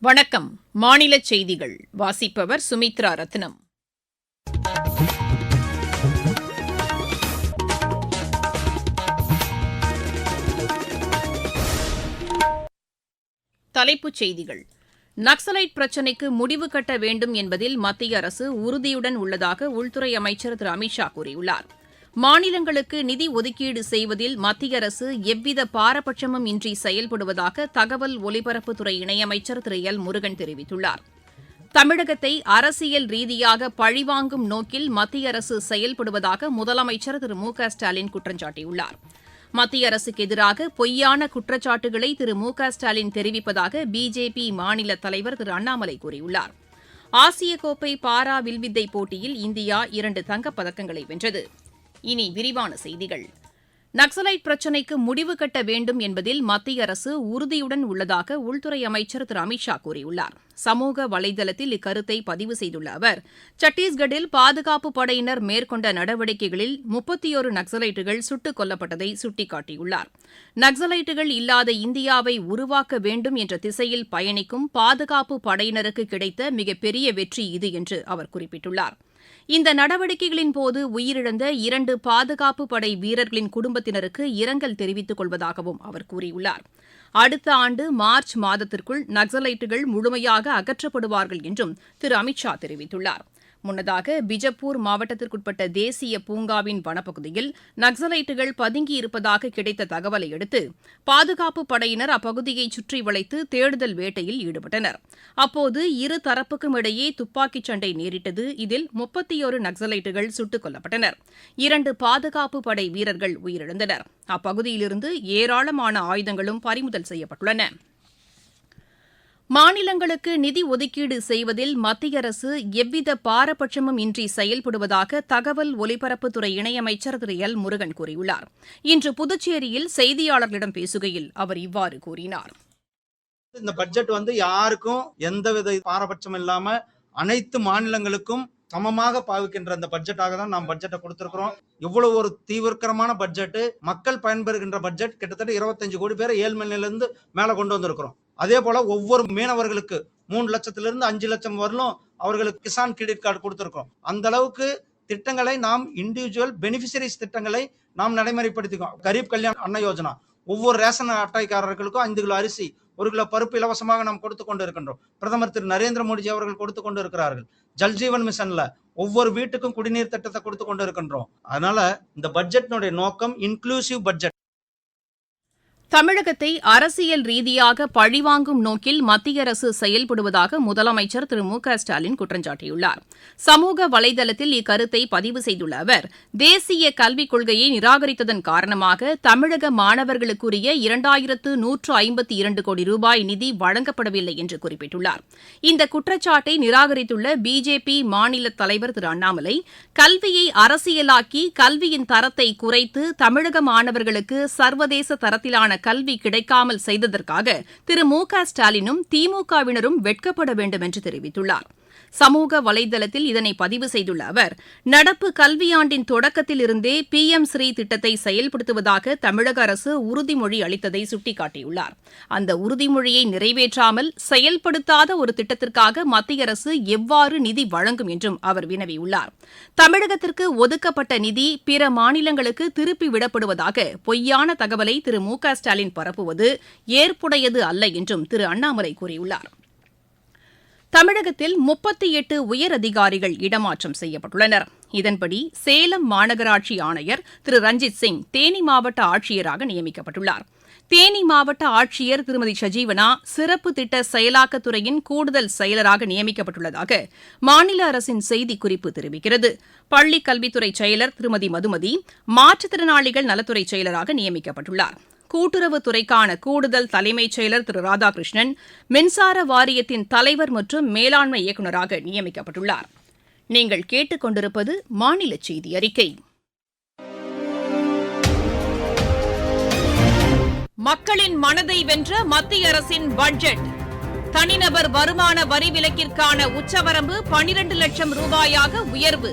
வணக்கம். மாநில செய்திகள். வாசிப்பவர் சுமித்ரா ரத்னம். தலைப்புச் செய்திகள். நக்சலைட் பிரச்சினைக்கு முடிவு கட்ட வேண்டும் என்பதில் மத்திய அரசு உறுதியுடன் உள்ளதாக உள்துறை அமைச்சர் திரு அமித் ஷா கூறியுள்ளார். மாநிலங்களுக்கு நிதி ஒதுக்கீடு செய்வதில் மத்திய அரசு எவ்வித பாரபட்சமும் இன்றி செயல்படுவதாக தகவல் ஒலிபரப்புத்துறை இணையமைச்சர் திரு. எல். முருகன் தெரிவித்துள்ளார். தமிழகத்தை அரசியல் ரீதியாக பழிவாங்கும் நோக்கில் மத்திய அரசு செயல்படுவதாக முதலமைச்சர் திரு. மு. க. ஸ்டாலின் குற்றம் சாட்டியுள்ளார். மத்திய அரசுக்கு எதிராக பொய்யான குற்றச்சாட்டுகளை திரு. மு. க. ஸ்டாலின் தெரிவிப்பதாக பிஜேபி மாநில தலைவர் திரு. அண்ணாமலை கூறியுள்ளார். ஆசிய கோப்பை பாரா வில்வித்தை போட்டியில் இந்தியா இரண்டு தங்கப்பதக்கங்களை வென்றது. இனி விரிவான செய்திகள். நக்சலைட் பிரச்சினைக்கு முடிவு கட்ட வேண்டும் என்பதில் மத்திய அரசு உறுதியுடன் உள்ளதாக உள்துறை அமைச்சர் திரு. அமித் ஷா கூறியுள்ளார். சமூக வலைதளத்தில் இக்கருத்தை பதிவு செய்துள்ள அவர் சத்தீஸ்கட்டில் பாதுகாப்பு படையினர் மேற்கொண்ட நடவடிக்கைகளில் முப்பத்தியோரு நக்சலைட்டுகள் சுட்டுக் கொல்லப்பட்டதை சுட்டிக்காட்டியுள்ளார். நக்சலைட்டுகள் இல்லாத இந்தியாவை உருவாக்க வேண்டும் என்ற திசையில் பயணிக்கும் பாதுகாப்பு படையினருக்கு கிடைத்த மிகப்பெரிய வெற்றி இது என்று அவர் குறிப்பிட்டுள்ளார். இந்த நடவடிக்கைகளின் போது உயிரிழந்த இரண்டு பாதுகாப்பு படை வீரர்களின் குடும்பத்தினருக்கு இரங்கல் தெரிவித்துக் கொள்வதாகவும் அவர் கூறியுள்ளார். அடுத்த ஆண்டு மார்ச் மாதத்திற்குள் நக்சலைட்டுகள் முழுமையாக அகற்றப்படுவார்கள் என்றும் திரு அமித் ஷா தெரிவித்துள்ளார். முன்னதாக பிஜப்பூர் மாவட்டத்திற்குட்பட்ட தேசிய பூங்காவின் வனப்பகுதியில் நக்சலைட்டுகள் பதுங்கியிருப்பதாக கிடைத்த தகவலை அடுத்து பாதுகாப்பு படையினர் அப்பகுதியை சுற்றி வளைத்து தேடுதல் வேட்டையில் ஈடுபட்டனர். அப்போது இரு தரப்புக்கும் இடையே துப்பாக்கிச் சண்டை நேரிட்டது. இதில் முப்பத்தியோரு நக்சலைட்டுகள் சுட்டுக் கொல்லப்பட்டனர். இரண்டு பாதுகாப்பு படை வீரர்கள் உயிரிழந்தனர். அப்பகுதியிலிருந்து ஏராளமான ஆயுதங்களும் பறிமுதல் செய்யப்பட்டுள்ளன. மாநிலங்களுக்கு நிதி ஒதுக்கீடு செய்வதில் மத்திய அரசு எவ்வித பாரபட்சமும் இன்றி செயல்படுவதாக தகவல் ஒலிபரப்புத்துறை இணையமைச்சர் திரு. எல். முருகன் கூறியுள்ளார். இன்று புதுச்சேரியில் செய்தியாளர்களிடம் பேசுகையில் அவர் இவ்வாறு கூறினார். இந்த பட்ஜெட் வந்து யாருக்கும் எந்தவித பாரபட்சம் இல்லாம அனைத்து மாநிலங்களுக்கும் சமமாக பாவிக்கின்ற அந்த பட்ஜெட்டாக தான் நாம் பட்ஜெட்டை கொடுத்திருக்கிறோம். இவ்வளவு ஒரு தீவிரமான பட்ஜெட் மக்கள் பயன்பெறுகின்ற பட்ஜெட் கிட்டத்தட்ட இருபத்தஞ்சு கோடி பேர் ஏழ்மையிலிருந்து நிலையிலிருந்து மேல கொண்டு வந்திருக்கிறோம். அதே போல ஒவ்வொரு மீனவர்களுக்கு மூணு லட்சத்திலிருந்து அஞ்சு லட்சம் வரலும் அவர்களுக்கு கிசான் கிரெடிட் கார்டு கொடுத்துருக்கோம் அந்த அளவுக்கு திட்டங்களை நாம் இண்டிவிஜுவல் பெனிஃபிஷரிஸ் திட்டங்களை நாம் நடைமுறைப்படுத்திக்கோம் கரீப் கல்யாண் அன்ன யோஜனா. ஒவ்வொரு ரேஷன் அட்டைக்காரர்களுக்கும் ஐந்து கிலோ அரிசி ஒரு கிலோ பருப்பு இலவசமாக நாம் கொடுத்து கொண்டு இருக்கின்றோம் பிரதமர் திரு நரேந்திர மோடிஜி அவர்கள் கொடுத்து கொண்டு இருக்கிறார்கள் ஜல்ஜீவன் மிஷன்ல ஒவ்வொரு வீட்டுக்கும் குடிநீர் திட்டத்தை கொடுத்து கொண்டு இருக்கின்றோம் அதனால இந்த பட்ஜெட்னுடைய நோக்கம் இன்க்ளூசிவ் பட்ஜெட் தமிழகத்தை அரசியல் ரீதியாக பழிவாங்கும் நோக்கில் மத்திய அரசு செயல்படுவதாக முதலமைச்சர் திரு மு க ஸ்டாலின் குற்றம் சாட்டியுள்ளார். சமூக வலைதளத்தில் இக்கருத்தை பதிவு செய்துள்ள அவர் தேசிய கல்விக் கொள்கையை நிராகரித்ததன் காரணமாக தமிழக மாணவர்களுக்குரிய இரண்டாயிரத்து நூற்று ஐம்பத்தி இரண்டு கோடி ரூபாய் நிதி வழங்கப்படவில்லை என்று குறிப்பிட்டுள்ளார். இந்த குற்றச்சாட்டை நிராகரித்துள்ள பிஜேபி மாநில தலைவர் திரு அண்ணாமலை கல்வியை அரசியலாக்கி கல்வியின் தரத்தை குறைத்து தமிழக மாணவர்களுக்கு சர்வதேச தரத்திலான கல்வி கிடைக்காமல் செய்ததற்காக திரு மு க ஸ்டாலினும் திமுகவினரும் வெட்கப்பட வேண்டும் என்று தெரிவித்துள்ளார் சமூக வலைதளத்தில் இதனை பதிவு செய்துள்ள அவர் நடப்பு கல்வியாண்டின் தொடக்கத்தில் இருந்தே பி எம் ஸ்ரீ திட்டத்தை செயல்படுத்துவதாக தமிழக அரசு உறுதிமொழி அளித்ததை சுட்டிக்காட்டியுள்ளார். அந்த உறுதிமொழியை நிறைவேற்றாமல் செயல்படுத்தாத ஒரு திட்டத்திற்காக மத்திய அரசு எவ்வாறு நிதி வழங்கும் என்றும் அவர் வினவியுள்ளார். தமிழகத்திற்கு ஒதுக்கப்பட்ட நிதி பிற மாநிலங்களுக்கு திருப்பி விடப்படுவதாக பொய்யான தகவலை திரு மு க ஸ்டாலின் பரப்புவது ஏற்புடையது அல்ல என்றும் திரு அண்ணாமலை கூறியுள்ளார். தமிழகத்தில் முப்பத்தி எட்டு உயர் அதிகாரிகள் இடமாற்றம் செய்யப்பட்டுள்ளனர். இதன்படி சேலம் மாநகராட்சி ஆணையர் திரு ரஞ்சித் சிங் தேனி மாவட்ட ஆட்சியராக நியமிக்கப்பட்டுள்ளார். தேனி மாவட்ட ஆட்சியர் திருமதி சஜீவனா சிறப்பு திட்ட செயலாக்கத்துறையின் கூடுதல் செயலராக நியமிக்கப்பட்டுள்ளதாக மாநில அரசின் செய்திக்குறிப்பு தெரிவிக்கிறது. பள்ளிக் கல்வித்துறை செயலர் திருமதி மதுமதி மாற்றுத்திறனாளிகள் நலத்துறை செயலராக நியமிக்கப்பட்டுள்ளார். கூட்டுறவுத்துறைக்கான கூடுதல் தலைமைச் செயலர் திரு ராதாகிருஷ்ணன் மின்சார வாரியத்தின் தலைவர் மற்றும் மேலாண்மை இயக்குநராக நியமிக்கப்பட்டுள்ளார். நீங்கள் கேட்டுக்கொண்டிருப்பது மாநில செய்தி அறிக்கை. மக்களின் மனதை வென்ற மத்திய அரசின் பட்ஜெட். தனிநபர் வருமான வரி விலக்கிற்கான உச்சவரம்பு பனிரண்டு லட்சம் ரூபாயாக உயர்வு.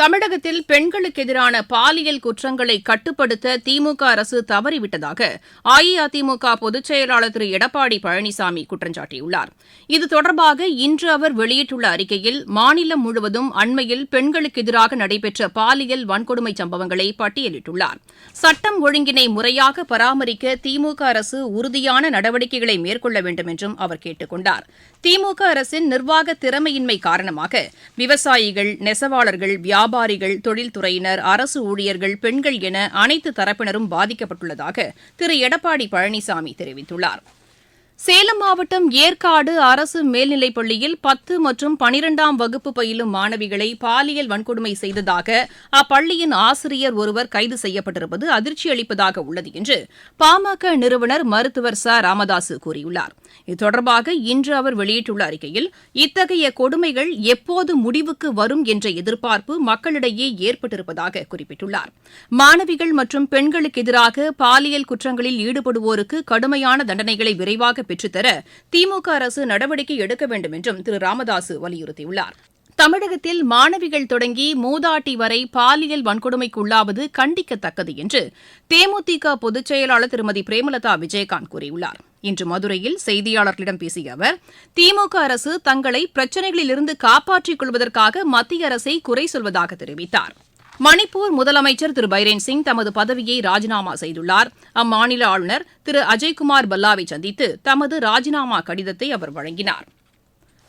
தமிழகத்தில் பெண்களுக்கு எதிரான பாலியல் குற்றங்களை கட்டுப்படுத்த திமுக அரசு தவறிவிட்டதாக அஇஅதிமுக பொதுச் செயலாளர் திரு எடப்பாடி பழனிசாமி குற்றம் சாட்டியுள்ளார். இது தொடர்பாக இன்று அவர் வெளியிட்டுள்ள அறிக்கையில் மாநிலம் முழுவதும் அண்மையில் பெண்களுக்கு எதிராக நடைபெற்ற பாலியல் வன்கொடுமை சம்பவங்களை பட்டியலிட்டுள்ளார். சட்டம் ஒழுங்கினை முறையாக பராமரிக்க திமுக அரசு உறுதியான நடவடிக்கைகளை மேற்கொள்ள வேண்டும் என்றும் அவர் கேட்டுக் கொண்டார். திமுக அரசின் நிர்வாக திறமையின்மை காரணமாக விவசாயிகள் நெசவாளர்கள் வியாபாரிகள் தொழில்துறையினர் அரசு ஊழியர்கள் பெண்கள் என அனைத்து தரப்பினரும் பாதிக்கப்பட்டுள்ளதாக திரு. எடப்பாடி பழனிசாமி தெரிவித்துள்ளார். சேலம் மாவட்டம் ஏற்காடு அரசு மேல்நிலைப் பள்ளியில் பத்து மற்றும் பனிரெண்டாம் வகுப்பு பயிலும் மாணவிகளை பாலியல் வன்கொடுமை செய்ததாக அப்பள்ளியின் ஆசிரியர் ஒருவர் கைது செய்யப்பட்டிருப்பது அதிர்ச்சி அளிப்பதாக உள்ளது என்று பாமக நிறுவனர் மருத்துவர் ச. ராமதாசு கூறியுள்ளார். இது தொடர்பாக இன்று அவர் வெளியிட்டுள்ள அறிக்கையில் இத்தகைய கொடுமைகள் எப்போது முடிவுக்கு வரும் என்ற எதிர்பார்ப்பு மக்களிடையே ஏற்பட்டிருப்பதாக குறிப்பிட்டுள்ளார். மாணவிகள் மற்றும் பெண்களுக்கு எதிராக பாலியல் குற்றங்களில் ஈடுபடுவோருக்கு கடுமையான தண்டனைகளை விரைவாக பெற்றுத்தர திமுக அரசு நடவடிக்கை எடுக்க வேண்டும் என்றும் திரு ராமதாசு வலியுறுத்தியுள்ளார். தமிழகத்தில் மாணவிகள் தொடங்கி மூதாட்டி வரை பாலியல் வன்கொடுமைக்குள்ளாவது கண்டிக்கத்தக்கது என்று தேமுதிக பொதுச் செயலாளர் திருமதி பிரேமலதா விஜயகாந்த் கூறியுள்ளார். இன்று மதுரையில் செய்தியாளர்களிடம் பேசிய அவர் திமுக அரசு தங்களை பிரச்சினைகளிலிருந்து காப்பாற்றிக் கொள்வதற்காக மத்திய அரசை குறை சொல்வதாக தெரிவித்தார். மணிப்பூர் முதலமைச்சர் திரு பைரேன் சிங் தமது பதவியை ராஜினாமா செய்துள்ளார். அம்மாநில ஆளுநர் திரு அஜய்குமார் பல்லாவை சந்தித்து தமது ராஜினாமா கடிதத்தை அவர் வழங்கினார்.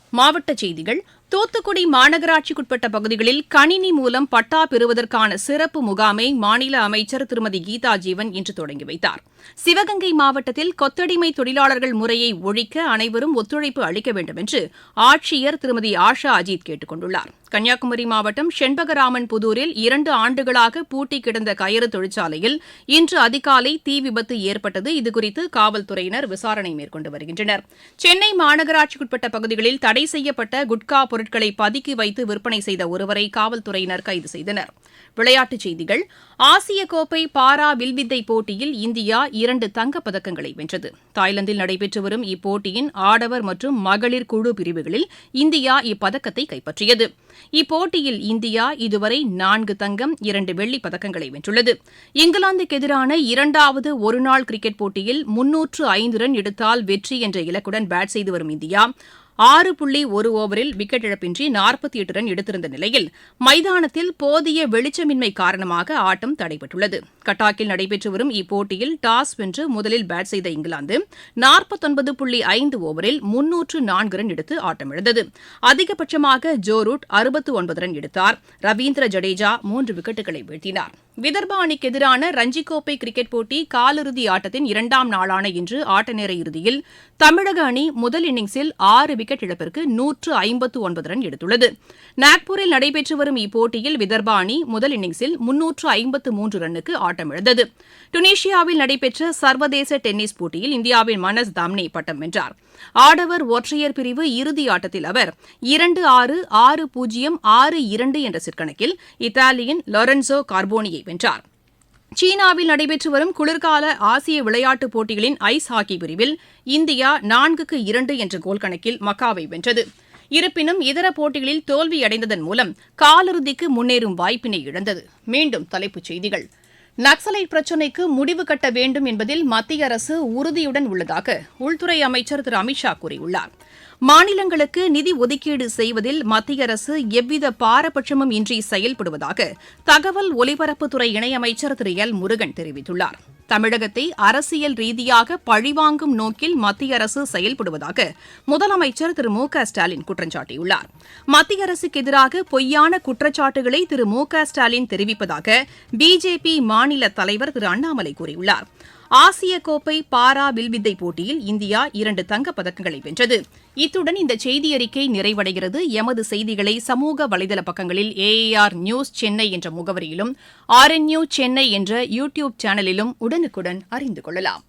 மாவட்ட செய்திகள் தூத்துக்குடி மாநகராட்சிக்குட்பட்ட பகுதிகளில் கணினி மூலம் பட்டா பெறுவதற்கான சிறப்பு முகாமை மாநில அமைச்சர் திருமதி கீதா ஜீவன் இன்று தொடங்கி வைத்தார். சிவகங்கை மாவட்டத்தில் கொத்தடிமை தொழிலாளர்கள் முறையை ஒழிக்க அனைவரும் ஒத்துழைப்பு அளிக்க வேண்டும் என்று ஆட்சியர் திருமதி ஆஷா அஜித் கேட்டுக் கொண்டுள்ளார் கன்னியாகுமரி மாவட்டம் செண்பகராமன் புதூரில் இரண்டு ஆண்டுகளாக பூட்டி கிடந்த கயிறு தொழிற்சாலையில் இன்று அதிகாலை தீ விபத்து ஏற்பட்டது. இதுகுறித்து காவல்துறையினர் விசாரணை மேற்கொண்டு வருகின்றனர். சென்னை மாநகராட்சிக்குட்பட்ட பகுதிகளில் தடை செய்யப்பட்ட குட்கா பொருட்களை பதுக்கி வைத்து விற்பனை செய்த ஒருவரை காவல்துறையினர் கைது செய்தனர். விளையாட்டுச் செய்திகள் ஆசிய கோப்பை பாரா வில்வித்தை போட்டியில் இந்தியா இரண்டு தங்கப் பதக்கங்களை வென்றது. தாய்லாந்தில் நடைபெற்று வரும் இப்போட்டியின் ஆடவர் மற்றும் மகளிர் குழு பிரிவுகளில் இந்தியா இப்பதக்கத்தை கைப்பற்றியது. இப்போட்டியில் இந்தியா இதுவரை நான்கு தங்கம் இரண்டு வெள்ளிப் பதக்கங்களை வென்றுள்ளது. இங்கிலாந்துக்கு எதிரான இரண்டாவது ஒருநாள் கிரிக்கெட் போட்டியில் முன்னூற்று ஐந்து ரன் எடுத்தால் வெற்றி என்ற இலக்குடன் பேட் செய்து வரும் இந்தியா ஆறு புள்ளி ஒரு ஓவரில் விக்கெட் இழப்பின்றி நாற்பத்தி எட்டு ரன் எடுத்திருந்த நிலையில் மைதானத்தில் போதிய வெளிச்சமின்மை காரணமாக ஆட்டம் தடைபட்டுள்ளது. கட்டாக்கில் நடைபெற்று வரும் இப்போட்டியில் டாஸ் வென்று முதலில் பேட் செய்த இங்கிலாந்து நாற்பத்தொன்பது புள்ளி ஐந்து ஓவரில் முன்னூற்று நான்கு ரன் எடுத்து ஆட்டமிழந்தது அதிகபட்சமாக ஜோ ரூட் அறுபத்து ஒன்பது ரன் எடுத்தார். ரவீந்திர ஜடேஜா மூன்று விக்கெட்டுகளை வீழ்த்தினார். விதர்பா அணிக்கு எதிரான ரஞ்சிக் கோப்பை கிரிக்கெட் போட்டி காலிறுதி ஆட்டத்தின் இரண்டாம் நாளான இன்று ஆட்ட நேர இறுதியில் தமிழக அணி முதல் இன்னிங்ஸில் ஆறு விக்கெட் இழப்பிற்கு நூற்று ஐம்பத்து ஒன்பது ரன் எடுத்துள்ளது. நாக்பூரில் நடைபெற்று வரும் இப்போட்டியில் விதர்பா அணி முதல் இன்னிங்ஸில் முன்னூற்று ஐம்பத்து மூன்று ரன்னுக்கு ஆட்டமிழந்தது. டுனீஷியாவில் நடைபெற்ற சர்வதேச டென்னிஸ் போட்டியில் இந்தியாவின் மனஸ் தாம்னே பட்டம் வென்றார். ஆடவர் ஒற்றையர் பிரிவு இறுதி ஆட்டத்தில் அவர் இரண்டு ஆறு ஆறு பூஜ்ஜியம் ஆறு இரண்டு என்ற சிற்கணக்கில் இத்தாலியின் லொரன்சோ கார்போனியை வென்றார். சீனாவில் நடைபெற்று வரும் குளிர்கால ஆசிய விளையாட்டுப் போட்டிகளின் ஐஸ் ஹாக்கி பிரிவில் இந்தியா நான்குக்கு இரண்டு என்ற கோல் கணக்கில் மக்காவை வென்றது. இருப்பினும் இதர போட்டிகளில் தோல்வியடைந்ததன் மூலம் காலிறுதிக்கு முன்னேறும் வாய்ப்பினை இழந்தது. மீண்டும் தலைப்புச் செய்திகள். நக்சலைட் பிரச்சினைக்கு முடிவு கட்ட வேண்டும் என்பதில் மத்திய அரசு உறுதியுடன் உள்ளதாக உள்துறை அமைச்சர் திரு அமித்ஷா கூறியுள்ளார். மாநிலங்களுக்கு நிதி ஒதுக்கீடு செய்வதில் மத்திய அரசு எவ்வித பாரபட்சமும் இன்றி செயல்படுவதாக தகவல் ஒலிபரப்புத்துறை இணையமைச்சர் திரு எல் முருகன் தெரிவித்துள்ளார். தமிழகத்தை அரசியல் ரீதியாக பழிவாங்கும் நோக்கில் மத்திய அரசு செயல்படுவதாக முதலமைச்சர் திரு மு க ஸ்டாலின் குற்றம் சாட்டியுள்ளார். மத்திய அரசுக்கு எதிராக பொய்யான குற்றச்சாட்டுகளை திரு மு க ஸ்டாலின் தெரிவிப்பதாக பிஜேபி மாநில தலைவர் திரு அண்ணாமலை கூறியுள்ளார். ஆசிய கோப்பை பாரா வில்வித்தை போட்டியில் இந்தியா இரண்டு தங்கப்பதக்கங்களை வென்றது. இத்துடன் இந்த செய்தியறிக்கை நிறைவடைகிறது. எமது செய்திகளை சமூக வலைதள பக்கங்களில் ஏஏஆர் நியூஸ் சென்னை என்ற முகவரியிலும் ஆர்என்யூ சென்னை என்ற யூ டியூப் சேனலிலும் உடனுக்குடன் அறிந்து கொள்ளலாம்.